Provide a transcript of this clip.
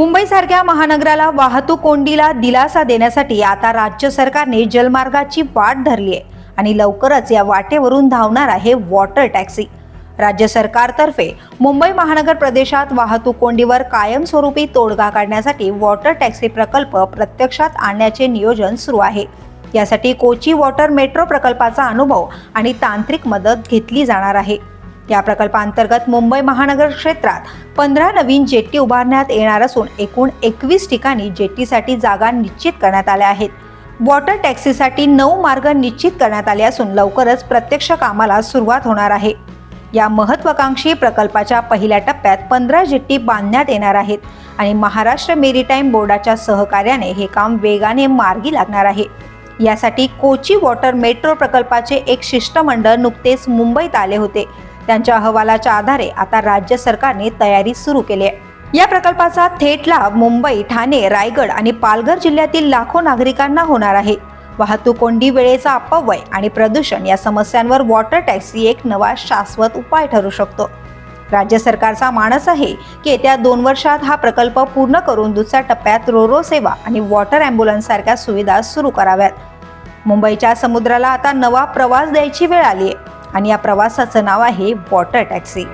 मुंबईसारख्या महानगराला वाहतूक कोंडीला दिलासा देण्यासाठी आता राज्य सरकारने जलमार्गाची वाट धरली आहे आणि लवकरच या वाटेवरून धावणार आहे वॉटर टॅक्सी. राज्य सरकारतर्फे मुंबई महानगर प्रदेशात वाहतूक कोंडीवर कायमस्वरूपी तोडगा काढण्यासाठी वॉटर टॅक्सी प्रकल्प प्रत्यक्षात आणण्याचे नियोजन सुरू आहे. यासाठी कोची वॉटर मेट्रो प्रकल्पाचा अनुभव आणि तांत्रिक मदत घेतली जाणार आहे. या प्रकल्पांतर्गत मुंबई महानगर क्षेत्रात पंधरा नवीन जेट्टी उभारण्यात येणार असून एकूण एकवीस ठिकाणी जेट्टीसाठी जागा निश्चित करण्यात आल्या आहेत. वॉटर टॅक्सीसाठी नऊ मार्ग निश्चित करण्यात आले असून लवकरच प्रत्यक्ष कामाला सुरुवात होणार आहे. या महत्वाकांक्षी प्रकल्पाच्या पहिल्या टप्प्यात पंधरा जेट्टी बांधण्यात येणार आहेत आणि महाराष्ट्र मेरीटाईम बोर्डाच्या सहकार्याने हे काम वेगाने मार्गी लागणार आहे. यासाठी कोची वॉटर मेट्रो प्रकल्पाचे एक शिष्टमंडळ नुकतेच मुंबईत आले होते. त्यांच्या अहवालाच्या आधारे आता राज्य सरकारने तयारी सुरू केली आहे. या प्रकल्पाचा थेट लाभ मुंबई ठाणे रायगड आणि पालघर जिल्ह्यातील लाखो नागरिकांना होणार आहे. वाहतूक कोंडी वेळेचा अपव्यय आणि प्रदूषण या समस्यांवर वॉटर टॅक्सी एक नवा शाश्वत उपाय ठरू शकतो. राज्य सरकारचा मानस आहे की येत्या दोन वर्षात हा प्रकल्प पूर्ण करून दुसऱ्या टप्प्यात रोरो सेवा आणि वॉटर अँब्युलन्स सारख्या सुविधा सुरू कराव्यात. मुंबईच्या समुद्राला आता नवा प्रवास द्यायची वेळ आली आहे. आणि या प्रवासाचं नाव आहे वॉटर टॅक्सी.